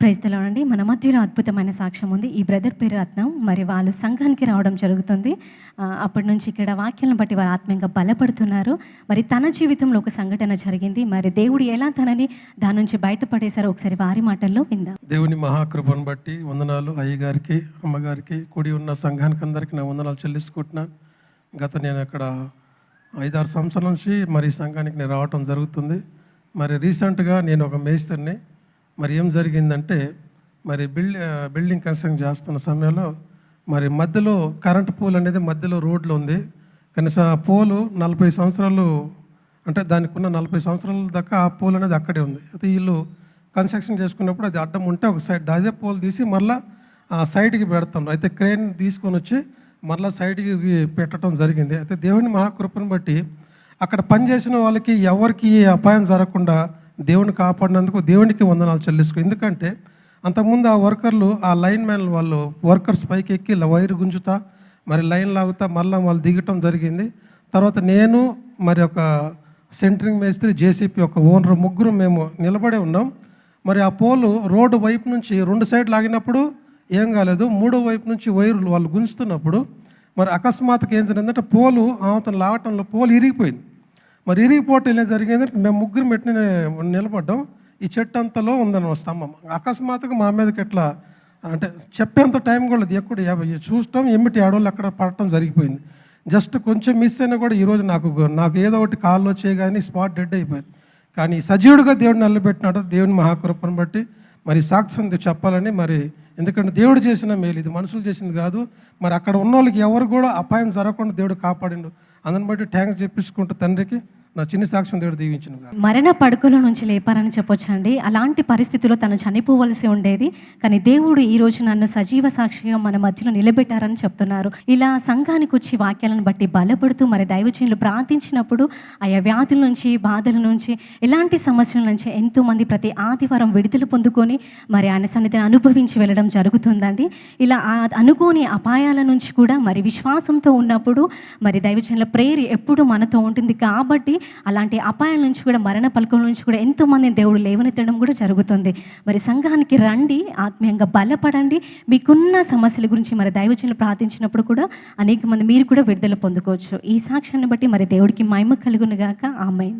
ప్రైజ్తలో అండి. మన మధ్యలో అద్భుతమైన సాక్ష్యం ఉంది. ఈ బ్రదర్ పేరు రత్నం. మరి వాళ్ళు సంఘానికి రావడం జరుగుతుంది. అప్పటి నుంచి ఇక్కడ వాక్యాలను బట్టి వారు ఆత్మీయంగా బలపడుతున్నారు. మరి తన జీవితంలో ఒక సంఘటన జరిగింది. మరి దేవుడు ఎలా తనని దాని నుంచి బయటపడేశారో ఒకసారి వారి మాటల్లో విందాం. దేవుని మహాకృపను బట్టి వందనాలు అయ్యగారికి అమ్మగారికి కూడి ఉన్న సంఘానికి అందరికీ నా వందనాలు చెల్లించుకుంటున్నాను. గత నేను అక్కడ ఐదారు సంవత్సరాల నుంచి మరి సంఘానికి నేను రావటం జరుగుతుంది. మరి రీసెంట్గా నేను ఒక మేస్త్రిని మరి ఏం జరిగిందంటే మరి బిల్డ్ బిల్డింగ్ కన్స్ట్రక్షన్ చేస్తున్న సమయంలో మరి మధ్యలో కరెంట్ పోల్ అనేది మధ్యలో రోడ్లో ఉంది. కనీసం ఆ పోలు నలభై సంవత్సరాలు అంటే దానికి ఉన్న నలభై సంవత్సరాల దాకా ఆ పోల్ అనేది అక్కడే ఉంది. అయితే వీళ్ళు కన్స్ట్రక్షన్ చేసుకున్నప్పుడు అది అడ్డం ఉంటే ఒక సైడ్ అదే పోల్ తీసి మళ్ళీ ఆ సైడ్కి పెడతాం అయితే క్రేన్ తీసుకొని వచ్చి మళ్ళీ సైడ్కి పెట్టడం జరిగింది. అయితే దేవుని మహాకృపను బట్టి అక్కడ పనిచేసిన వాళ్ళకి ఎవరికి అపాయం జరగకుండా దేవుని కాపాడినందుకు దేవునికి వందనాలు చెల్లిసుకో ఎందుకంటే అంతకుముందు ఆ వర్కర్లు ఆ లైన్ మ్యాన్ వాళ్ళు వర్కర్స్ పైకి ఎక్కి వైర్ గుంజుతా మరి లైన్ లాగుతా మళ్ళీ వాళ్ళు దిగటం జరిగింది. తర్వాత నేను మరి ఒక సెంటరింగ్ మేస్త్రి జేసీపీ ఒక ఓనర్ ముగ్గురు మేము నిలబడే ఉన్నాం. మరి ఆ పోలు రోడ్డు వైపు నుంచి రెండు సైడ్ లాగినప్పుడు ఏం కాలేదు. మూడో వైపు నుంచి వైర్లు వాళ్ళు గుంజుతున్నప్పుడు మరి అకస్మాత్తుగా ఏం జరిగిందంటే పోలు అవతల లాగటంలో పోలు ఇరిగిపోయింది. మరి ఇరిగిపోవటం ఏం జరిగిందంటే మేము ముగ్గురు మెట్టిన నిలబడ్డాం. ఈ చెట్టు అంతలో ఉందని స్తంభం. అకస్మాత్తుగా మా మీదకి ఎట్లా అంటే చెప్పేంత టైం కూడా లేదు. ఎక్కడ యాభై చూడటం ఎమ్మిటి ఆడవాళ్ళు అక్కడ పడటం జరిగిపోయింది. జస్ట్ కొంచెం మిస్ అయినా కూడా ఈరోజు నాకు నాకు ఏదో ఒకటి కాల్లో వచ్చే కానీ స్పాట్ డెడ్ అయిపోయింది. కానీ సజీవుడిగా దేవుడిని నిలబెట్టినాడు దేవుని మహాకృపను బట్టి మరి సాక్ష్యం చెప్పాలని మరి ఎందుకంటే దేవుడు చేసిన మేలు ఇది మనుషులు చేసింది కాదు. మరి అక్కడ ఉన్న వాళ్ళకి ఎవరు కూడా అపాయం జరగకుండా దేవుడు కాపాడిండు. అందుని బట్టి ట్యాంక్స్ చెప్పించుకుంటూ తండ్రికి నా చిన్న సాక్ష్యం దేవుడు మరణ పడుకల నుంచి లేపారని చెప్పొచ్చండి. అలాంటి పరిస్థితిలో తను చనిపోవలసి ఉండేది కానీ దేవుడు ఈ రోజు నన్ను సజీవ సాక్షిగా మన మధ్యలో నిలబెట్టారని చెప్తున్నారు. ఇలా సంఘానికి వచ్చి వాక్యాలను బట్టి బలపడుతూ మరి దైవజనులు ప్రార్థించినప్పుడు ఆయా వ్యాధుల నుంచి బాధల నుంచి ఎలాంటి సమస్యల నుంచి ఎంతో మంది ప్రతి ఆదివారం విడుదల పొందుకొని మరి ఆయన సన్నిధిని అనుభవించి వెళ్ళడం జరుగుతుందండి. ఇలా ఆ అనుకోని అపాయాల నుంచి కూడా మరి విశ్వాసంతో ఉన్నప్పుడు మరి దైవజనుల ప్రేయర్ ఎప్పుడు మనతో ఉంటుంది. కాబట్టి అలాంటి అపాయాల నుంచి కూడా మరణ పలకల నుంచి కూడా ఎంతోమంది దేవుడు లేవనెత్తడం కూడా జరుగుతుంది. మరి సంఘానికి రండి ఆత్మీయంగా బలపడండి. మీకున్న సమస్యల గురించి మరి దైవచనలు ప్రార్థించినప్పుడు కూడా అనేక మంది మీరు కూడా విడుదల పొందుకోవచ్చు. ఈ సాక్ష్యాన్ని బట్టి మరి దేవుడికి మహిమ కలుగునుగాక ఆమె